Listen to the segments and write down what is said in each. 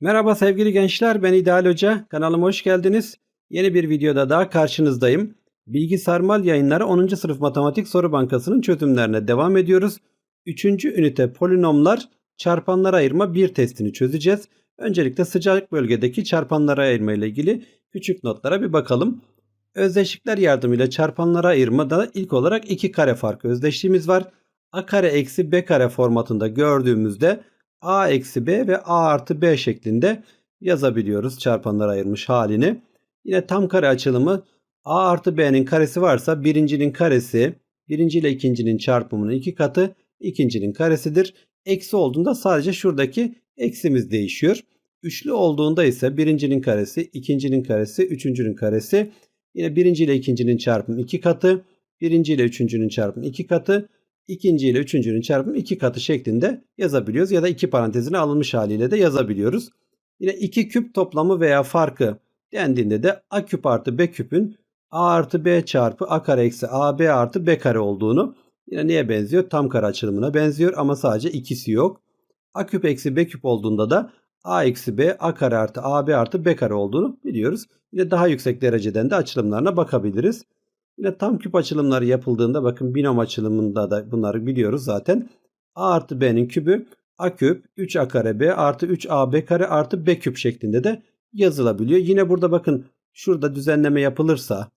Merhaba sevgili gençler, ben İdeal Hoca. Kanalıma hoş geldiniz. Yeni bir videoda daha karşınızdayım. Bilgi Sarmal Yayınları 10. sınıf matematik soru bankasının çözümlerine devam ediyoruz. 3. ünite polinomlar çarpanlara ayırma bir testini çözeceğiz. Öncelikle sıcak bölgedeki çarpanlara ayırma ile ilgili küçük notlara bir bakalım. Özdeşlikler yardımıyla çarpanlara ayırmada ilk olarak iki kare farkı özdeşliğimiz var. A kare eksi B kare formatında gördüğümüzde a eksi b ve a artı b şeklinde yazabiliyoruz çarpanlara ayırmış halini. Yine tam kare açılımı a artı b'nin karesi varsa birincinin karesi birinci ile ikincinin çarpımının iki katı ikincinin karesidir. Eksi olduğunda sadece şuradaki eksimiz değişiyor. Üçlü olduğunda ise birincinin karesi, ikincinin karesi, üçüncünün karesi. Yine birinci ile ikincinin çarpımı iki katı, birinci ile üçüncünün çarpımı iki katı, ikinci ile üçüncünün çarpımı iki katı şeklinde yazabiliyoruz. Ya da iki parantezine alınmış haliyle de yazabiliyoruz. Yine iki küp toplamı veya farkı dendiğinde de a küp artı b küpün a artı b çarpı a kare eksi ab artı b kare olduğunu yine neye benziyor? Tam kare açılımına benziyor ama sadece ikisi yok. a küp eksi b küp olduğunda da a eksi b a kare artı ab artı b kare olduğunu biliyoruz. Yine daha yüksek dereceden de açılımlarına bakabiliriz. Yine tam küp açılımları yapıldığında bakın binom açılımında da bunları biliyoruz zaten. A artı B'nin kübü A küp 3A kare B artı 3AB kare artı B küp şeklinde de yazılabiliyor. Yine burada bakın şurada düzenleme yapılırsa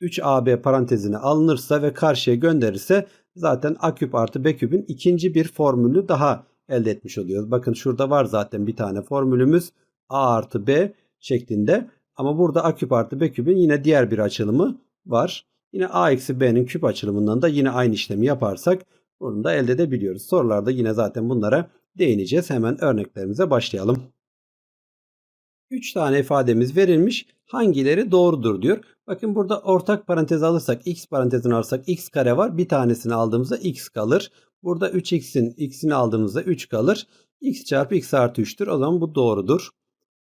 3AB parantezine alınırsa ve karşıya gönderirse zaten A küp artı B küpün ikinci bir formülü daha elde etmiş oluyoruz. Bakın şurada var zaten bir tane formülümüz A artı B şeklinde. Ama burada A küp artı B küpün yine diğer bir açılımı var. Yine a eksi b'nin küp açılımından da yine aynı işlemi yaparsak bunu da elde edebiliyoruz. Sorularda yine zaten bunlara değineceğiz. Hemen örneklerimize başlayalım. 3 tane ifademiz verilmiş. Hangileri doğrudur diyor. Bakın burada ortak parantez alırsak x parantezini alırsak x kare var. Bir tanesini aldığımızda x kalır. Burada 3x'in x'ini aldığımızda 3 kalır. x çarpı x artı 3'tür. O zaman bu doğrudur.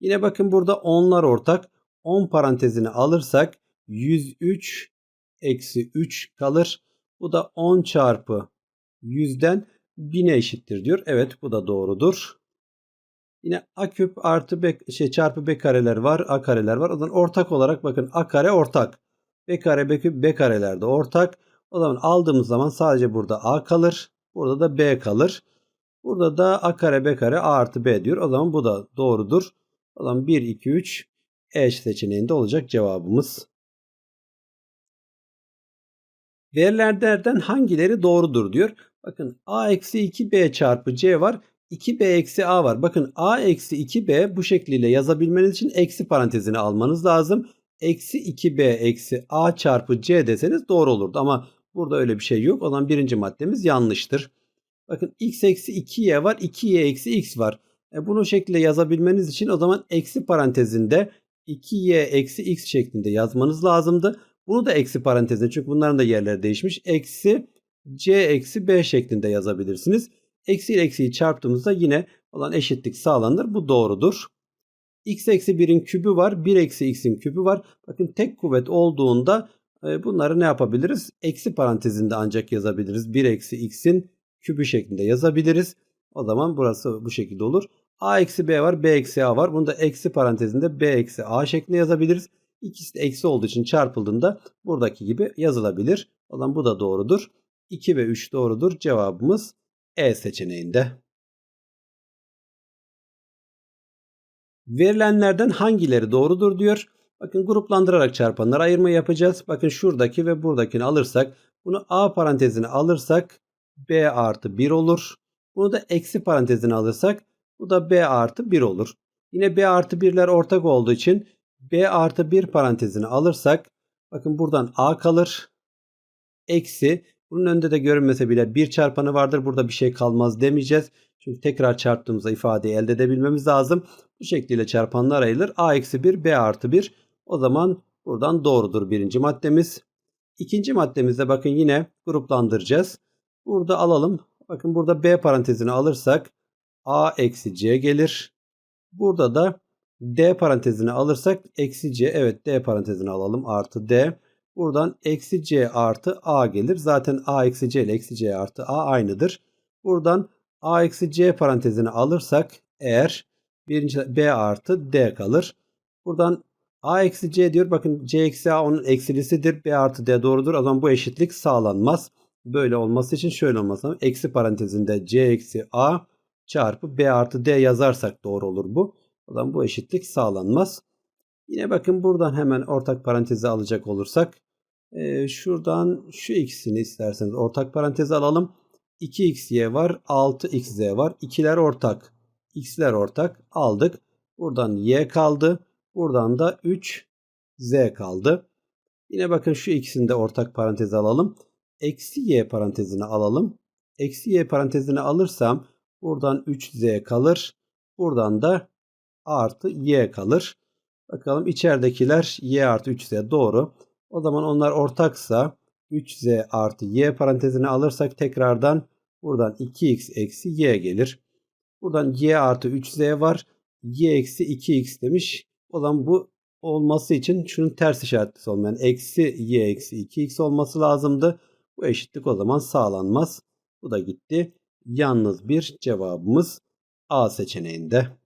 Yine bakın burada 10'lar ortak. 10 parantezini alırsak 103 eksi 3 kalır. Bu da 10 çarpı 100'den 1000'e eşittir diyor. Evet bu da doğrudur. Yine a küp artı b şey çarpı b kareler var, a kareler var. O zaman ortak olarak bakın a kare ortak. b kare b küp b kareler de ortak. O zaman aldığımız zaman sadece burada a kalır. Burada da b kalır. Burada da a kare b kare a artı b diyor. O zaman bu da doğrudur. O zaman 1 2 3 E seçeneğinde olacak cevabımız. Verilenlerden hangileri doğrudur diyor. Bakın a eksi 2b çarpı c var. 2b eksi a var. Bakın a eksi 2b bu şekliyle yazabilmeniz için eksi parantezini almanız lazım. Eksi 2b eksi a çarpı c deseniz doğru olurdu. Ama burada öyle bir şey yok. O zaman birinci maddemiz yanlıştır. Bakın x eksi 2y var. 2y eksi x var. E bunu şekilde yazabilmeniz için o zaman eksi parantezinde 2y eksi x şeklinde yazmanız lazımdı. Bunu da eksi parantezine çünkü bunların da yerleri değişmiş. Eksi c eksi b şeklinde yazabilirsiniz. Eksi ile eksiyi çarptığımızda yine olan eşitlik sağlanır. Bu doğrudur. x eksi 1'in kübü var. 1 eksi x'in kübü var. Bakın tek kuvvet olduğunda e, bunları ne yapabiliriz? Eksi parantezinde ancak yazabiliriz. 1 eksi x'in kübü şeklinde yazabiliriz. O zaman burası bu şekilde olur. a eksi b var. b eksi a var. Bunu da eksi parantezinde b eksi a şeklinde yazabiliriz. İkisi de eksi olduğu için çarpıldığında buradaki gibi yazılabilir. O zaman bu da doğrudur. 2 ve 3 doğrudur. Cevabımız E seçeneğinde. Verilenlerden hangileri doğrudur diyor. Bakın gruplandırarak çarpanlara ayırma yapacağız. Bakın şuradaki ve buradakini alırsak bunu A parantezine alırsak B artı 1 olur. Bunu da eksi parantezine alırsak bu da B artı 1 olur. Yine B artı 1'ler ortak olduğu için B artı 1 parantezini alırsak bakın buradan A kalır. Eksi bunun önünde de görünmese bile bir çarpanı vardır. Burada bir şey kalmaz demeyeceğiz. Çünkü tekrar çarptığımızda ifadeyi elde edebilmemiz lazım. Bu şekliyle çarpanlar ayrılır. A eksi 1 B artı 1. O zaman buradan doğrudur birinci maddemiz. İkinci maddemizde bakın yine gruplandıracağız. Burada alalım. Bakın burada B parantezini alırsak A eksi C gelir. Burada da D parantezini alırsak eksi C. Evet D parantezini alalım. Artı D. Buradan eksi C artı A gelir. Zaten A eksi C ile eksi C artı A aynıdır. Buradan A eksi C parantezini alırsak eğer Birinci B artı D kalır. Buradan A eksi C diyor. Bakın C eksi A onun eksilisidir. B artı D doğrudur. O zaman bu eşitlik sağlanmaz. Böyle olması için şöyle olması. Eksi parantezinde C eksi A çarpı B artı D yazarsak doğru olur bu. O zaman bu eşitlik sağlanmaz. Yine bakın buradan hemen ortak parantezi alacak olursak. E, şuradan şu ikisini isterseniz ortak parantezi alalım. 2xy var 6xz var. İkiler ortak. x'ler ortak aldık. Buradan y kaldı. Buradan da 3z kaldı. Yine bakın şu ikisini de ortak paranteze alalım. Eksi y parantezini alalım. Eksi y parantezini alırsam buradan 3z kalır. Buradan da artı y kalır. Bakalım içeridekiler y artı 3z doğru. O zaman onlar ortaksa 3z artı y parantezini alırsak tekrardan buradan 2x eksi y gelir. Buradan y artı 3z var. y eksi 2x demiş. O zaman bu olması için şunun ters işaretlisi olmayan eksi y eksi 2x olması lazımdı. Bu eşitlik o zaman sağlanmaz. Bu da gitti. Yalnız bir cevabımız A seçeneğinde.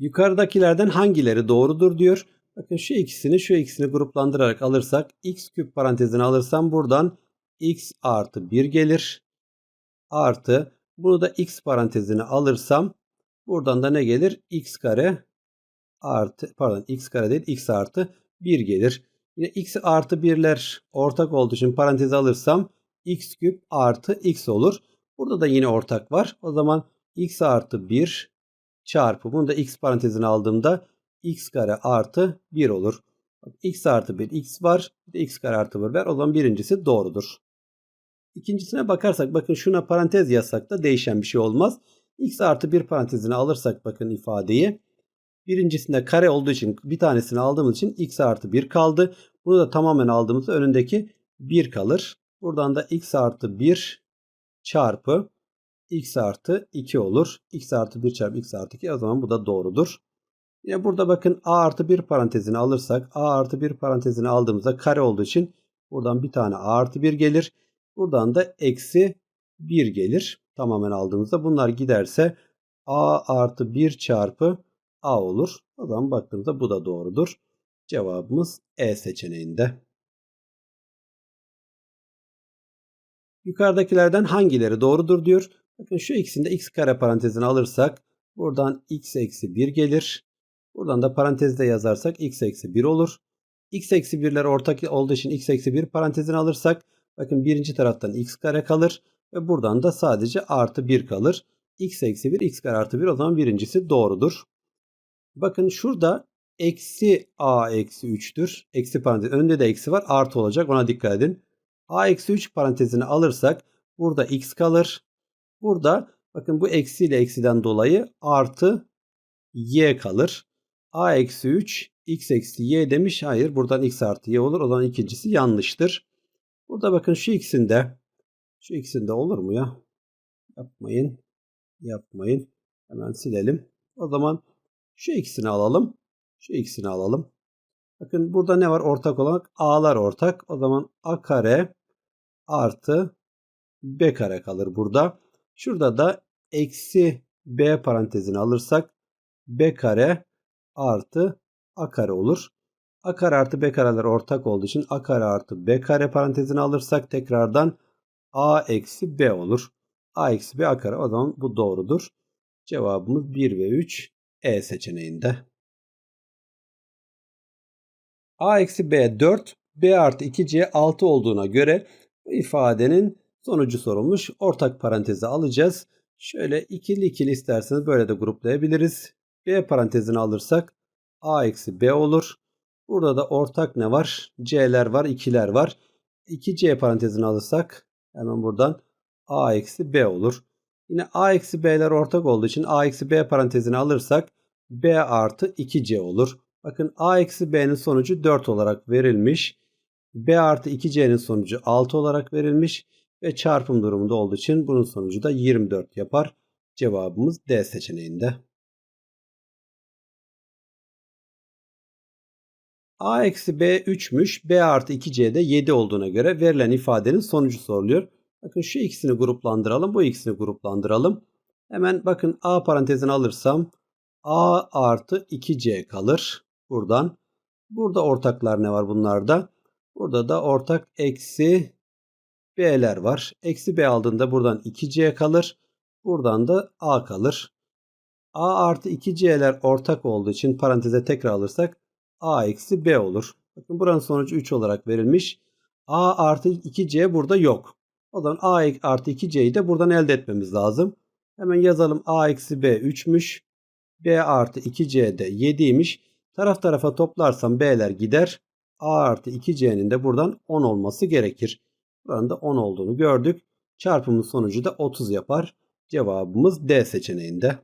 Yukarıdakilerden hangileri doğrudur diyor. Bakın şu ikisini şu ikisini gruplandırarak alırsak x küp parantezini alırsam buradan x artı 1 gelir. Artı bunu da x parantezini alırsam buradan da ne gelir? x kare artı pardon x kare değil x artı 1 gelir. Yine x artı 1'ler ortak olduğu için parantez alırsam x küp artı x olur. Burada da yine ortak var. O zaman x artı 1 çarpı bunu da x parantezine aldığımda x kare artı 1 olur. x artı 1 x var. Bir de x kare artı 1 var. O zaman birincisi doğrudur. İkincisine bakarsak bakın şuna parantez yazsak da değişen bir şey olmaz. x artı 1 parantezine alırsak bakın ifadeyi. Birincisinde kare olduğu için bir tanesini aldığımız için x artı 1 kaldı. Bunu da tamamen aldığımızda önündeki 1 kalır. Buradan da x artı 1 çarpı x artı 2 olur. x artı 1 çarpı x artı 2 o zaman bu da doğrudur. Yine burada bakın a artı 1 parantezini alırsak a artı 1 parantezini aldığımızda kare olduğu için buradan bir tane a artı 1 gelir. Buradan da eksi 1 gelir. Tamamen aldığımızda bunlar giderse a artı 1 çarpı a olur. O zaman baktığımızda bu da doğrudur. Cevabımız E seçeneğinde. Yukarıdakilerden hangileri doğrudur diyor. Bakın şu ikisinde x kare parantezini alırsak buradan x eksi 1 gelir. Buradan da parantezde yazarsak x eksi 1 olur. x eksi 1'ler ortak olduğu için x eksi 1 parantezini alırsak bakın birinci taraftan x kare kalır. Ve buradan da sadece artı 1 kalır. x eksi 1 x kare artı 1 o zaman birincisi doğrudur. Bakın şurada eksi a eksi 3'tür. Eksi parantez önünde de eksi var artı olacak ona dikkat edin. a eksi 3 parantezini alırsak burada x kalır. Burada bakın bu eksi ile eksiden dolayı artı y kalır. a eksi 3 x eksi y demiş. Hayır buradan x artı y olur. O zaman ikincisi yanlıştır. Burada bakın şu ikisinde şu ikisinde olur mu ya? Yapmayın. Yapmayın. Hemen silelim. O zaman şu ikisini alalım. Şu ikisini alalım. Bakın burada ne var ortak olarak? A'lar ortak. O zaman A kare artı B kare kalır burada. Şurada da eksi B parantezini alırsak B kare artı A kare olur. A kare artı B kareler ortak olduğu için A kare artı B kare parantezini alırsak tekrardan A eksi B olur. A eksi B A kare o zaman bu doğrudur. Cevabımız 1 ve 3 E seçeneğinde. A eksi B 4, B artı 2C 6 olduğuna göre ifadenin sonucu sorulmuş. Ortak parantezi alacağız. Şöyle ikili ikili isterseniz böyle de gruplayabiliriz. B parantezini alırsak A eksi B olur. Burada da ortak ne var? C'ler var, ikiler var. 2C parantezini alırsak hemen buradan A eksi B olur. Yine A eksi B'ler ortak olduğu için A eksi B parantezini alırsak B artı 2C olur. Bakın A eksi B'nin sonucu 4 olarak verilmiş. B artı 2C'nin sonucu 6 olarak verilmiş. Ve çarpım durumunda olduğu için bunun sonucu da 24 yapar. Cevabımız D seçeneğinde. A eksi B 3'müş. B artı 2C'de 7 olduğuna göre verilen ifadenin sonucu soruluyor. Bakın şu ikisini gruplandıralım. Bu ikisini gruplandıralım. Hemen bakın A parantezini alırsam A artı 2C kalır. Buradan. Burada ortaklar ne var bunlarda? Burada da ortak eksi B'ler var. Eksi B aldığında buradan 2C kalır. Buradan da A kalır. A artı 2C'ler ortak olduğu için paranteze tekrar alırsak A eksi B olur. Bakın buranın sonucu 3 olarak verilmiş. A artı 2C burada yok. O zaman A artı 2C'yi de buradan elde etmemiz lazım. Hemen yazalım A eksi B 3'müş. B artı 2C de 7'ymiş. Taraf tarafa toplarsam B'ler gider. A artı 2C'nin de buradan 10 olması gerekir. Buranın da 10 olduğunu gördük. Çarpımın sonucu da 30 yapar. Cevabımız D seçeneğinde.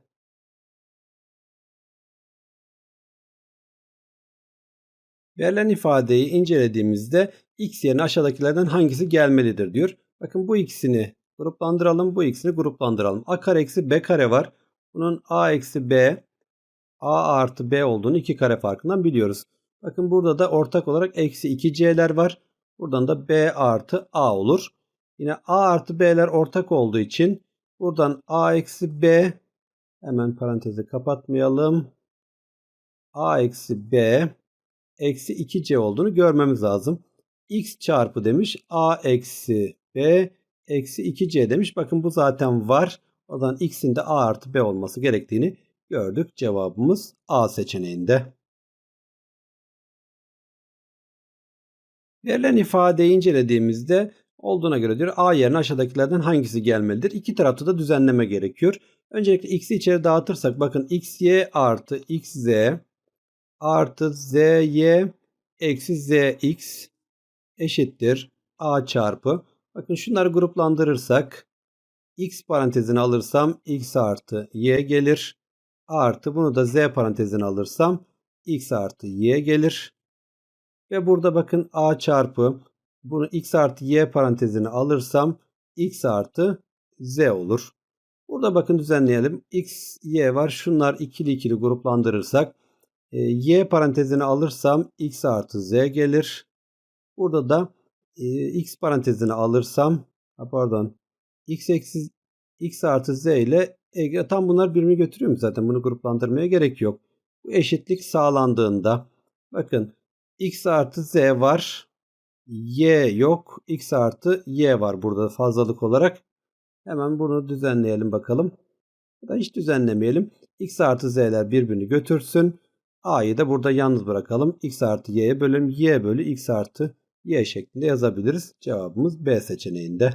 Verilen ifadeyi incelediğimizde x yerine aşağıdakilerden hangisi gelmelidir diyor. Bakın bu ikisini gruplandıralım, bu ikisini gruplandıralım. a kare eksi b kare var. Bunun a eksi b, a artı b olduğunu iki kare farkından biliyoruz. Bakın burada da ortak olarak eksi 2c'ler var. Buradan da b artı a olur. Yine a artı b'ler ortak olduğu için buradan a eksi b hemen parantezi kapatmayalım. a eksi b eksi 2c olduğunu görmemiz lazım. x çarpı demiş a eksi b eksi 2c demiş. Bakın bu zaten var. O zaman x'in de a artı b olması gerektiğini gördük. Cevabımız a seçeneğinde. Verilen ifadeyi incelediğimizde olduğuna göre diyor a yerine aşağıdakilerden hangisi gelmelidir? İki tarafta da düzenleme gerekiyor. Öncelikle x'i içeri dağıtırsak bakın xy artı xz artı zy eksi zx eşittir a çarpı. Bakın şunları gruplandırırsak x parantezini alırsam x artı y gelir. Artı bunu da z parantezini alırsam x artı y gelir. Ve burada bakın a çarpı bunu x artı y parantezini alırsam x artı z olur. Burada bakın düzenleyelim. x, y var. Şunlar ikili ikili gruplandırırsak e, y parantezini alırsam x artı z gelir. Burada da e, x parantezini alırsam pardon x eksi x artı z ile e, tam bunlar birbirini götürüyor mu zaten bunu gruplandırmaya gerek yok. Bu eşitlik sağlandığında bakın x artı z var y yok x artı y var burada fazlalık olarak. Hemen bunu düzenleyelim bakalım. Ya da hiç düzenlemeyelim. x artı z'ler birbirini götürsün. A'yı da burada yalnız bırakalım. X artı Y'ye bölüm Y bölü X artı Y şeklinde yazabiliriz. Cevabımız B seçeneğinde.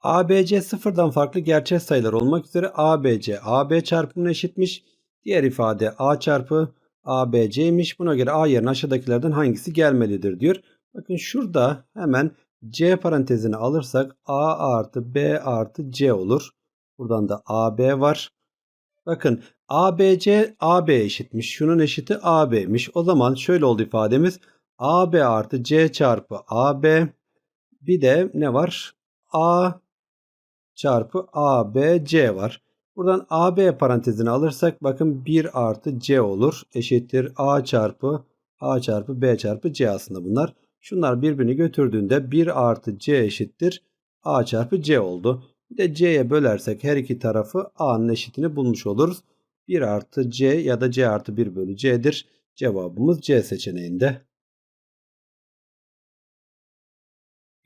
ABC sıfırdan farklı gerçek sayılar olmak üzere ABC AB çarpımına eşitmiş. Diğer ifade A çarpı ABC'ymiş. Buna göre A yerine aşağıdakilerden hangisi gelmelidir diyor. Bakın şurada hemen C parantezini alırsak A artı B artı C olur. Buradan da AB var. Bakın ABC AB eşitmiş. Şunun eşiti AB'miş. O zaman şöyle oldu ifademiz. AB artı C çarpı AB bir de ne var? A çarpı ABC var. Buradan AB parantezini alırsak bakın 1 artı C olur. Eşittir A çarpı A çarpı B çarpı C aslında bunlar. Şunlar birbirini götürdüğünde 1 artı C eşittir A çarpı C oldu. Bir de C'ye bölersek her iki tarafı A'nın eşitini bulmuş oluruz. 1 artı C ya da C artı 1 bölü C'dir. Cevabımız C seçeneğinde.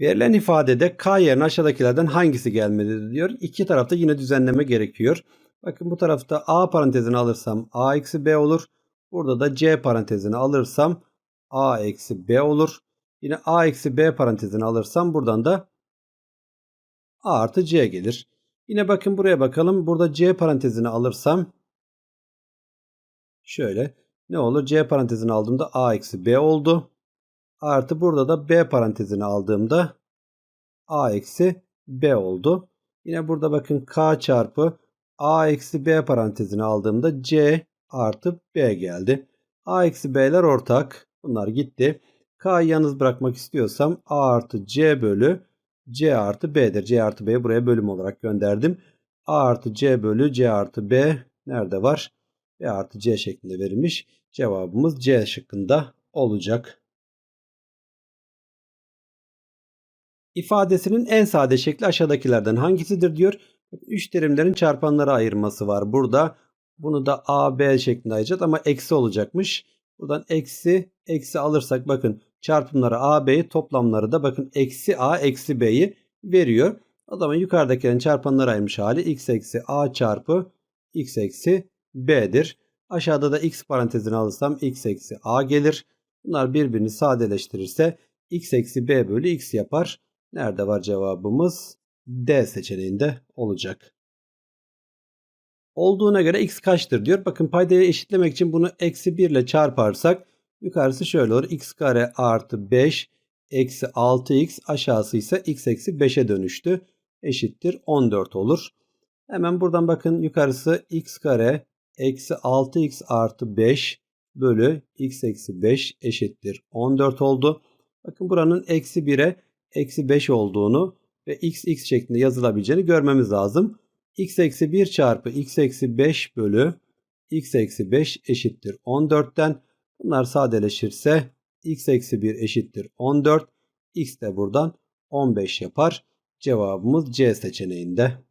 Verilen ifadede K yerine aşağıdakilerden hangisi gelmelidir diyor. İki tarafta yine düzenleme gerekiyor. Bakın bu tarafta A parantezini alırsam A eksi B olur. Burada da C parantezini alırsam A eksi B olur. Yine A eksi B parantezini alırsam buradan da A artı C gelir. Yine bakın buraya bakalım. Burada C parantezini alırsam şöyle ne olur? C parantezini aldığımda A eksi B oldu. Artı burada da B parantezini aldığımda A eksi B oldu. Yine burada bakın K çarpı A eksi B parantezini aldığımda C artı B geldi. A eksi B'ler ortak. Bunlar gitti. K'yı yalnız bırakmak istiyorsam A artı C bölü C artı B'dir. C artı B'yi buraya bölüm olarak gönderdim. A artı C bölü C artı B nerede var? B artı C şeklinde verilmiş. Cevabımız C şıkkında olacak. İfadesinin en sade şekli aşağıdakilerden hangisidir diyor. 3 terimlerin çarpanlara ayırması var burada. Bunu da A, B şeklinde ayıracağız ama eksi olacakmış. Buradan eksi, eksi alırsak bakın çarpımları A, B'yi toplamları da bakın eksi A, eksi B'yi veriyor. O zaman yukarıdakilerin çarpanları ayırmış hali x eksi A çarpı x eksi B'dir. Aşağıda da x parantezini alırsam x eksi A gelir. Bunlar birbirini sadeleştirirse x eksi b bölü x yapar. Nerede var cevabımız? D seçeneğinde olacak. Olduğuna göre x kaçtır diyor. Bakın paydayı eşitlemek için bunu eksi 1 ile çarparsak yukarısı şöyle olur. x kare artı 5 eksi 6x aşağısı ise x eksi 5'e dönüştü. Eşittir 14 olur. Hemen buradan bakın yukarısı x kare eksi 6x artı 5 bölü x eksi 5 eşittir 14 oldu. Bakın buranın eksi 1'e eksi 5 olduğunu ve x x şeklinde yazılabileceğini görmemiz lazım. x eksi 1 çarpı x eksi 5 bölü x eksi 5 eşittir 14'ten. Bunlar sadeleşirse x eksi 1 eşittir 14. x de buradan 15 yapar. Cevabımız C seçeneğinde.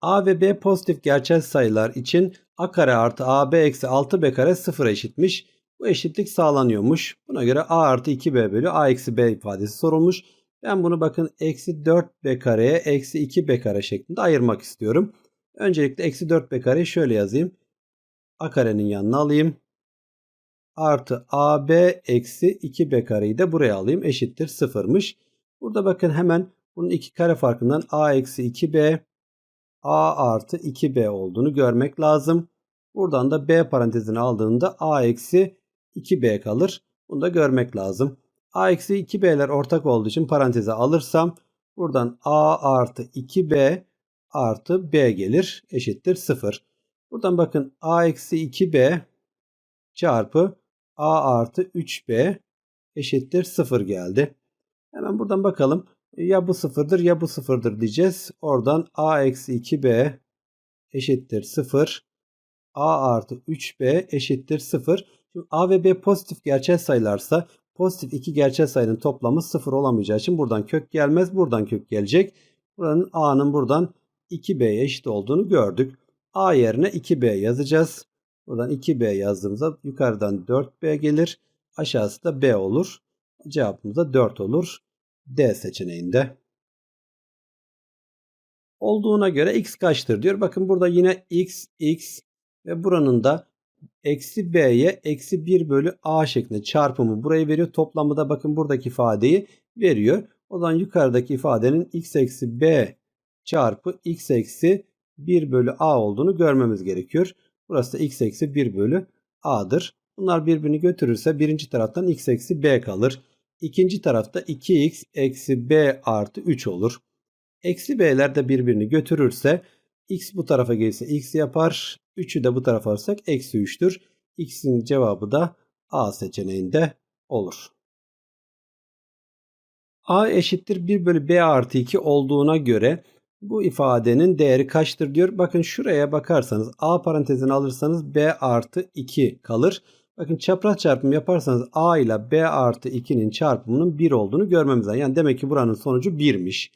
A ve B pozitif gerçel sayılar için A kare artı AB eksi 6B kare 0 eşitmiş. Bu eşitlik sağlanıyormuş. Buna göre A artı 2B bölü A eksi B ifadesi sorulmuş. Ben bunu bakın eksi 4B kareye eksi 2B kare şeklinde ayırmak istiyorum. Öncelikle eksi 4B kareyi şöyle yazayım. A karenin yanına alayım. Artı AB eksi 2B kareyi de buraya alayım. Eşittir sıfırmış. Burada bakın hemen bunun iki kare farkından A eksi 2B A artı 2B olduğunu görmek lazım. Buradan da B parantezini aldığında A eksi 2B kalır. Bunu da görmek lazım. A eksi 2B'ler ortak olduğu için paranteze alırsam buradan A artı 2B artı B gelir. Eşittir 0. Buradan bakın A eksi 2B çarpı A artı 3B eşittir 0 geldi. Hemen buradan bakalım. Ya bu sıfırdır ya bu sıfırdır diyeceğiz. Oradan a eksi 2b eşittir 0. a artı 3b eşittir 0. Şimdi a ve b pozitif gerçel sayılarsa pozitif iki gerçel sayının toplamı 0 olamayacağı için buradan kök gelmez. Buradan kök gelecek. Buranın a'nın buradan 2b'ye eşit olduğunu gördük. a yerine 2b yazacağız. Buradan 2b yazdığımızda yukarıdan 4b gelir. Aşağısı da b olur. Cevabımız da 4 olur. D seçeneğinde. Olduğuna göre x kaçtır diyor. Bakın burada yine x, x ve buranın da eksi b'ye eksi 1 bölü a şeklinde çarpımı burayı veriyor. Toplamı da bakın buradaki ifadeyi veriyor. O zaman yukarıdaki ifadenin x eksi b çarpı x eksi 1 bölü a olduğunu görmemiz gerekiyor. Burası da x eksi 1 bölü a'dır. Bunlar birbirini götürürse birinci taraftan x eksi b kalır. İkinci tarafta 2x eksi b artı 3 olur. Eksi b'ler de birbirini götürürse x bu tarafa gelirse x yapar. 3'ü de bu tarafa alırsak eksi 3'tür. x'in cevabı da A seçeneğinde olur. A eşittir 1 bölü b artı 2 olduğuna göre bu ifadenin değeri kaçtır diyor. Bakın şuraya bakarsanız A parantezini alırsanız b artı 2 kalır. Bakın çapraz çarpım yaparsanız a ile b artı 2'nin çarpımının 1 olduğunu görmemiz lazım. Yani demek ki buranın sonucu 1'miş.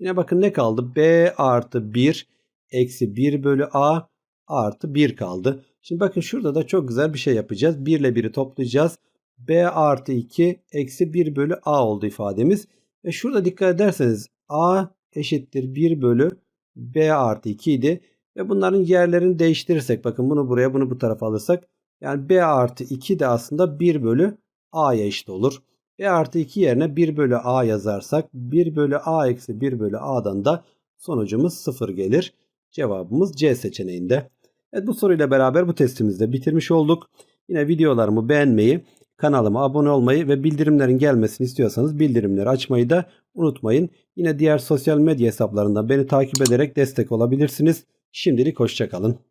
Yine bakın ne kaldı? b artı 1 eksi 1 bölü a artı 1 kaldı. Şimdi bakın şurada da çok güzel bir şey yapacağız. 1 ile 1'i toplayacağız. b artı 2 eksi 1 bölü a oldu ifademiz. Ve şurada dikkat ederseniz a eşittir 1 bölü b artı 2 idi. Ve bunların yerlerini değiştirirsek bakın bunu buraya bunu bu tarafa alırsak yani B artı 2 de aslında 1 bölü A'ya eşit olur. B artı 2 yerine 1 bölü A yazarsak 1 bölü A eksi 1 bölü A'dan da sonucumuz 0 gelir. Cevabımız C seçeneğinde. Evet bu soruyla beraber bu testimizi de bitirmiş olduk. Yine videolarımı beğenmeyi, kanalıma abone olmayı ve bildirimlerin gelmesini istiyorsanız bildirimleri açmayı da unutmayın. Yine diğer sosyal medya hesaplarından beni takip ederek destek olabilirsiniz. Şimdilik hoşçakalın.